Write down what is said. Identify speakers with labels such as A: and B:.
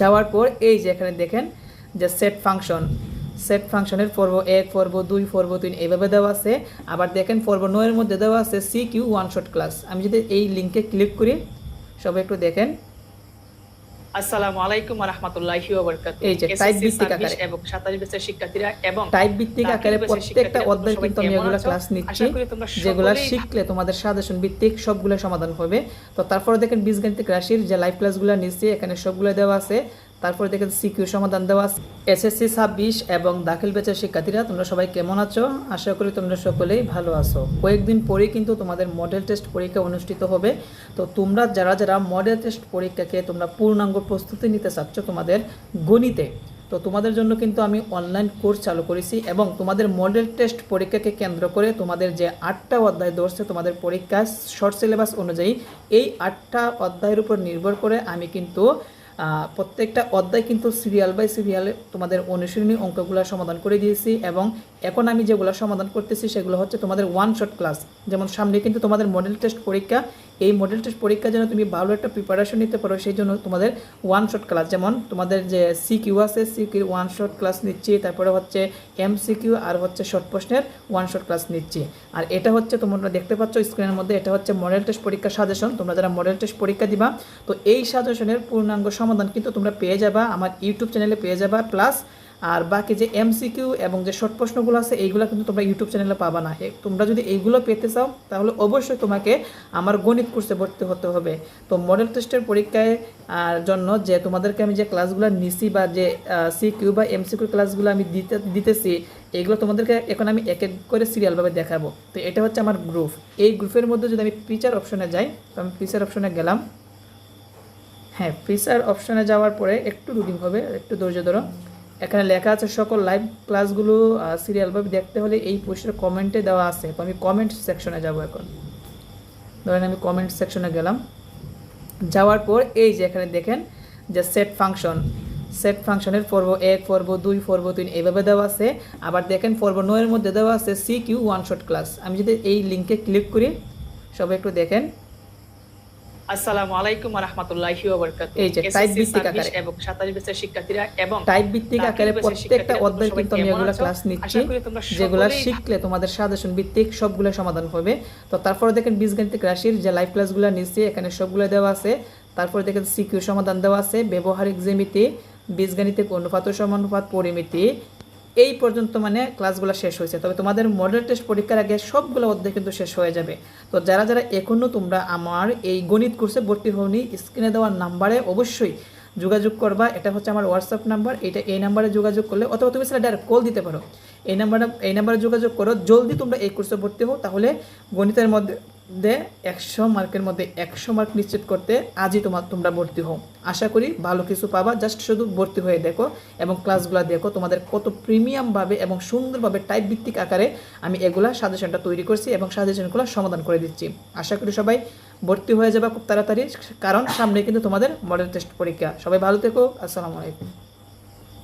A: যাওয়ার পর এই যে এখানে দেখেন যে সেট ফাংশন সেট ফাংশনের পর্ব এক, পর্ব দুই, পর্ব তিন এইভাবে দেওয়া আছে। আবার দেখেন পর্ব নয়ের মধ্যে দেওয়া আছে C Q one shot class আমি যদি এই লিঙ্কে ক্লিক করি, সবাই একটু দেখেন।
B: আসসালামু আলাইকুম ওয়া রাহমাতুল্লাহি ওয়া বারাকাতুহু।
A: এই যে টাইপ ভিত্তিক আকারে।
B: এবং 27 ব্যাচের শিক্ষার্থীরা এবং
A: টাইপ ভিত্তিক আকারে প্রত্যেকটা অধ্যায় কিন্তু আমি এগুলো ক্লাস নিচ্ছি যেগুলো শিখলে তোমাদের সাজেশন ভিত্তিক সবগুলো সমাধান হবে। তো তারপরে দেখেন বীজগণিতিক রাশির যে লাইভ ক্লাসগুলো নিচ্ছি এখানে সবগুলো দেওয়া আছে। তারপরে দেখেন সিকিউ সমাধান দেওয়া এসএসসি ছাব্বিশ এবং দাখিল বেচের শিক্ষার্থীরা, তোমরা সবাই কেমন আছো? আশা করি তোমরা সকলেই ভালো আছো। কয়েকদিন পরেই কিন্তু তোমাদের মডেল টেস্ট পরীক্ষা অনুষ্ঠিত হবে। তো তোমরা যারা যারা মডেল টেস্ট পরীক্ষাকে তোমরা পূর্ণাঙ্গ প্রস্তুতি নিতে চাচ্ছ তোমাদের গণিতে, তো তোমাদের জন্য কিন্তু আমি অনলাইন কোর্স চালু করেছি এবং তোমাদের মডেল টেস্ট পরীক্ষাকে কেন্দ্র করে তোমাদের যে আটটা অধ্যায় ধরছে তোমাদের পরীক্ষা শর্ট সিলেবাস অনুযায়ী, এই আটটা অধ্যায়ের উপর নির্ভর করে আমি কিন্তু প্রত্যেকটা অধ্যায় কিন্তু সিরিয়াল বাই সিরিয়ালে তোমাদের অনুশীলনী অঙ্কগুলো সমাধান করে দিয়েছি এবং এখন আমি যেগুলো সমাধান করতেছি সেগুলো হচ্ছে তোমাদের ওয়ান শট ক্লাস যেমন সামনে কিন্তু তোমাদের মডেল টেস্ট পরীক্ষা এই মডেল টেস্ট পরীক্ষার জন্য তুমি ভালো একটা প্রিপারেশন নিতে পারো, সেই জন্য তোমাদের ওয়ান শট ক্লাস যেমন তোমাদের যে সি কিউ আছে C Q one shot class নিচ্ছি, তারপরে হচ্ছে এম সি কিউ আর হচ্ছে শর্ট প্রশ্নের ওয়ান শট ক্লাস নিচ্ছি। আর এটা হচ্ছে তোমরা দেখতে পাচ্ছ স্ক্রিনের মধ্যে, এটা হচ্ছে মডেল টেস্ট পরীক্ষার সাজেশন তোমরা যারা মডেল টেস্ট পরীক্ষা দিবা, তো এই সাজেশনের পূর্ণাঙ্গ সমাধান কিন্তু তোমরা পেয়ে যাবা, আমার ইউটিউব চ্যানেলে পেয়ে যাবা প্লাস আর বাকি যে এমসিকিউ এবং যে শর্ট প্রশ্নগুলো আছে, এইগুলো কিন্তু তোমরা ইউটিউব চ্যানেলে পাবা না। তোমরা যদি এইগুলো পেতে চাও, তাহলে অবশ্যই তোমাকে আমার গণিত কোর্সে ভর্তি হতে হবে। তো মডেল টেস্টের পরীক্ষায় জন্য যে তোমাদেরকে আমি যে ক্লাসগুলো নিছি বা যে সিকিউ বা এমসিকিউ ক্লাসগুলো আমি দিতে, দিতেছি, এইগুলো তোমাদেরকে এখন আমি এক এক করে সিরিয়ালভাবে দেখাবো। তো এটা হচ্ছে আমার গ্রুপ এই গ্রুপের মধ্যে যদি আমি ফিচার অপশনে যাই, তো আমি ফিচার অপশনে গেলাম। হ্যাঁ ফিচার অপশনে যাওয়ার পরে একটু রুটিং হবে, একটু ধৈর্য ধরো। এখানে লেখা আছে, সকল লাইভ ক্লাসগুলো সিরিয়ালভাবে দেখতে হলে এই পোস্টের কমেন্টে দেওয়া আছে। আমি কমেন্ট সেকশনে যাব এখন। ধরেন আমি কমেন্ট সেকশনে গেলাম। যাওয়ার পর এই যে এখানে দেখেন যে সেট ফাংশন সেট ফাংশনের পর্ব এক, পর্ব দুই, পর্ব তিন এইভাবে দেওয়া আছে। আবার দেখেন পর্ব নয়ের মধ্যে দেওয়া আছে C Q one shot class আমি যদি এই লিঙ্কে ক্লিক করি, সবাই একটু দেখেন।
B: আসসালামু আলাইকুম রাহমাতুল্লাহি ওয়া বারাকাতুহু
A: এই যে টাইপ ভিত্তিক আকারে।
B: এবং 27 ব্যাচের শিক্ষার্থীরা এবং
A: টাইপ ভিত্তিক আকারে প্রত্যেকটা অধ্যায় কিন্তু আমি এগুলো ক্লাস নিচ্ছি যেগুলো শিখলে তোমাদের সাজেশন ভিত্তিক সবগুলো সমাধান হবে। তো তারপরে দেখেন বীজগণিতিক রাশির যে লাইভ ক্লাসগুলো নিচ্ছি এখানে সবগুলো দেওয়া আছে। তারপরে দেখেন সিকিউ সমাধান দেওয়া আছে ব্যবহারিক জ্যামিতি বীজগণিতিক অনুপাত ও সমানুপাত পরিমিতি এই পর্যন্ত মানে ক্লাসগুলো শেষ হয়েছে। তবে তোমাদের মডেল টেস্ট পরীক্ষার আগে সবগুলো অধ্যায় কিন্তু শেষ হয়ে যাবে। তো যারা যারা এখনও তোমরা আমার এই গণিত কোর্সে ভর্তি হওনি স্ক্রিনে দেওয়ার নাম্বারে অবশ্যই যোগাযোগ করবা। এটা হচ্ছে আমার হোয়াটসঅ্যাপ নাম্বার এটা এই নাম্বারে যোগাযোগ করলে অথবা তুমি সেটা ডাইরেক্ট কল দিতে পারো। এই নাম্বারে এই নাম্বারে যোগাযোগ করো। জলদি তোমরা এই কোর্সে ভর্তি হও, তাহলে গণিতের মধ্যে দে একশো মার্কের মধ্যে একশো মার্ক নিশ্চিত করতে আজই তোমার তোমরা ভর্তি হও। আশা করি ভালো কিছু পাবা। জাস্ট শুধু ভর্তি হয়ে দেখো এবং ক্লাসগুলো দেখো। তোমাদের কত প্রিমিয়ামভাবে এবং সুন্দরভাবে টাইপ ভিত্তিক আকারে আমি এগুলা সাজেশনটা তৈরি করছি এবং সাজেশনগুলো সমাধান করে দিচ্ছি। আশা করি সবাই ভর্তি হয়ে যাবে খুব তাড়াতাড়ি। কারণ সামনে কিন্তু তোমাদের মডেল টেস্ট পরীক্ষা। সবাই ভালো থেকো। আসসালামু আলাইকুম।